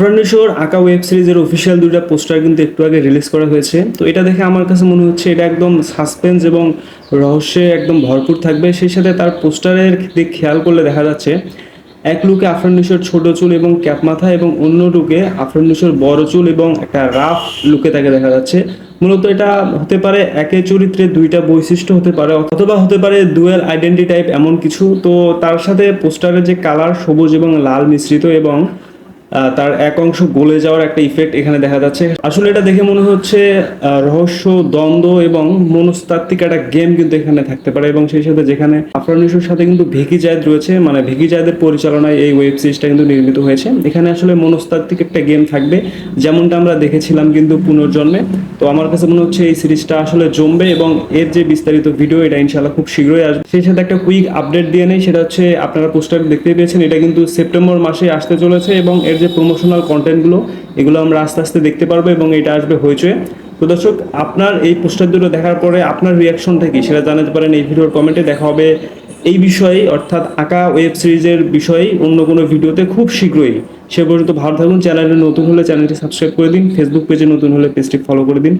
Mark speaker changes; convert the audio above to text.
Speaker 1: আফরানিশোর আঁকা ওয়েব সিরিজের অফিসিয়াল দুইটা পোস্টার কিন্তু একটু আগে রিলিজ করা হয়েছে। তো এটা দেখে আমার কাছে মনে হচ্ছে এটা একদম সাসপেন্স এবং রহস্যে একদম ভরপুর থাকবে। সেই সাথে তার পোস্টারের দিক খেয়াল করলে দেখা যাচ্ছে, এক লুকে আফরানিশোর ছোট চুল এবং ক্যাপ মাথা এবং অন্য লুকে আফরানিশোর বড় চুল এবং একটা রাফ লুকে তাকে দেখা যাচ্ছে। মূলত এটা হতে পারে একে চরিত্রে দুইটা বৈশিষ্ট্য হতে পারে অথবা হতে পারে ডুয়েল আইডেন্টি টাইপ এমন কিছু। তো তার সাথে পোস্টারের যে কালার সবুজ এবং লাল মিশ্রিত এবং তার এক অংশ গলে যাওয়ার একটা ইফেক্ট এখানে দেখা যাচ্ছে। আসলে এটা দেখে মনে হচ্ছে রহস্য, দ্বন্দ্ব এবং মনস্তাত্ত্বিক একটা গেম কিন্তু এখানে থাকতে পারে এবং সেই সাথে যেখানে আফরানিসুর সাথে কিন্তু ভিকি জায়দ রয়েছে মানে ভিকি জায়দের পরিচালনায় এই ওয়েব সিরিজটা কিন্তু নির্মিত হয়েছে। এখানে আসলে মনস্তাত্ত্বিক একটা গেম থাকবে, যেমনটা আমরা দেখেছিলাম কিন্তু পুনর্জন্মে। তো আমার কাছে মনে হচ্ছে এই সিরিজটা আসলে জমবে এবং এর যে বিস্তারিত ভিডিও এটা ইনশাল্লাহ খুব শীঘ্রই আসবে। সেই সাথে একটা কুইক আপডেট দিয়ে নেই, সেটা হচ্ছে আপনারা পোস্টার দেখতে পেয়েছেন, এটা কিন্তু সেপ্টেম্বর মাসে আসতে চলেছে এবং এর যে প্রমোশনাল কন্টেন্টগুলো এগুলো আমরা আস্তে আস্তে দেখতে পারব এবং এটা আসবে হয়েছে তো দর্শক, আপনার এই পোস্টার দুটো দেখার পরে আপনার রিয়াকশনটা কী? সেটা জানাতে পারেন এই ভিডিওর কমেন্টে দেখা হবে এই বিষয়ে অর্থাৎ আঁকা ওয়েব সিরিজের বিষয়ে অন্য কোনো ভিডিওতে খুব শীঘ্রই। সে পর্যন্ত ভালো থাকুন, চ্যানেলে নতুন হলে চ্যানেলটি সাবস্ক্রাইব করে দিন ফেসবুক পেজে নতুন হলে পেজটি ফলো করে দিন।